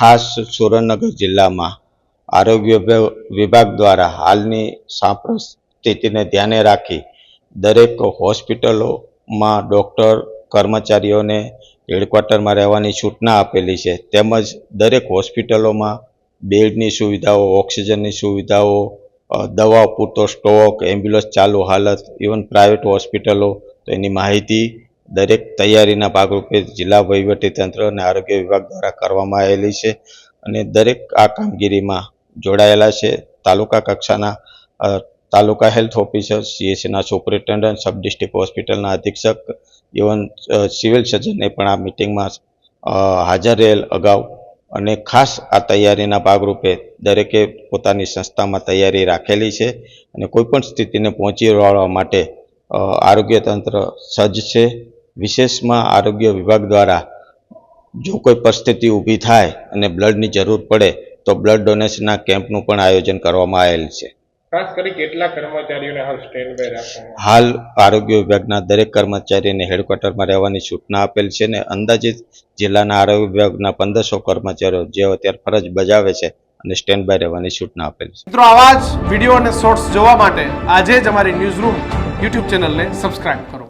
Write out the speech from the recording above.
ખાસ સુરેન્દ્રનગર જિલ્લામાં આરોગ્ય વિભાગ- દ્વારા હાલની સાંપ્રત સ્થિતિને ધ્યાને રાખી દરેક હોસ્પિટલોમાં ડૉક્ટર કર્મચારીઓને હેડક્વાર્ટરમાં રહેવાની સૂચના આપેલી છે. તેમજ દરેક હોસ્પિટલોમાં બેડની સુવિધાઓ, ઓક્સિજનની સુવિધાઓ દવાઓ પૂરતો સ્ટોક, એમ્બ્યુલન્સ ચાલુ હાલત, ઇવન પ્રાઇવેટ હોસ્પિટલો, તો એની માહિતી દરેક તૈયારીના ભાગરૂપે જિલ્લા વહીવટીતંત્ર અને આરોગ્ય વિભાગ દ્વારા કરવામાં આવેલી છે અને દરેક આ કામગીરીમાં જોડાયેલા છે. તાલુકા કક્ષાના તાલુકા હેલ્થ ઓફિસર, સીએસસીના સુપરિન્ટેન્ડન્ટ, સબ ડિસ્ટ્રિક્ટ હોસ્પિટલના અધિક્ષક, ઇવન સિવિલ સર્જનને પણ આ મિટિંગમાં હાજર રહેલ અગાઉ અને ખાસ આ તૈયારીના ભાગરૂપે દરેકે પોતાની સંસ્થામાં તૈયારી રાખેલી છે અને કોઈપણ સ્થિતિને પહોંચી વળવા માટે આરોગ્ય તંત્ર સજ્જ છે. વિશેષમાં આરોગ્ય વિભાગ દ્વારા જો કોઈ પરિસ્થિતિ ઊભી થાય અને બ્લડની જરૂર પડે તો બ્લડ ડોનેશનના કેમ્પનું પણ આયોજન કરવામાં આવેલ છે. ખાસ કરી કેટલા કર્મચારીઓને હાલ સ્ટેન્ડ બાય રાખવામાં હાલ આરોગ્ય વિભાગના દરેક કર્મચારીને હેડક્વાર્ટરમાં રહેવાની સૂચના આપેલ છે અને અંદાજિત જિલ્લાના આરોગ્ય વિભાગના પંદરસો કર્મચારીઓ જેઓ અત્યારે ફરજ બજાવે છે અને સ્ટેન્ડ બાય રહેવાની સૂચના આપેલ છે. મિત્રો આવા જ વીડિયો અને શોર્ટ્સ જોવા માટે આજે જ અમારી ન્યૂઝ રૂમ યુટ્યુબ ચેનલને સબસ્ક્રાઇબ કરો.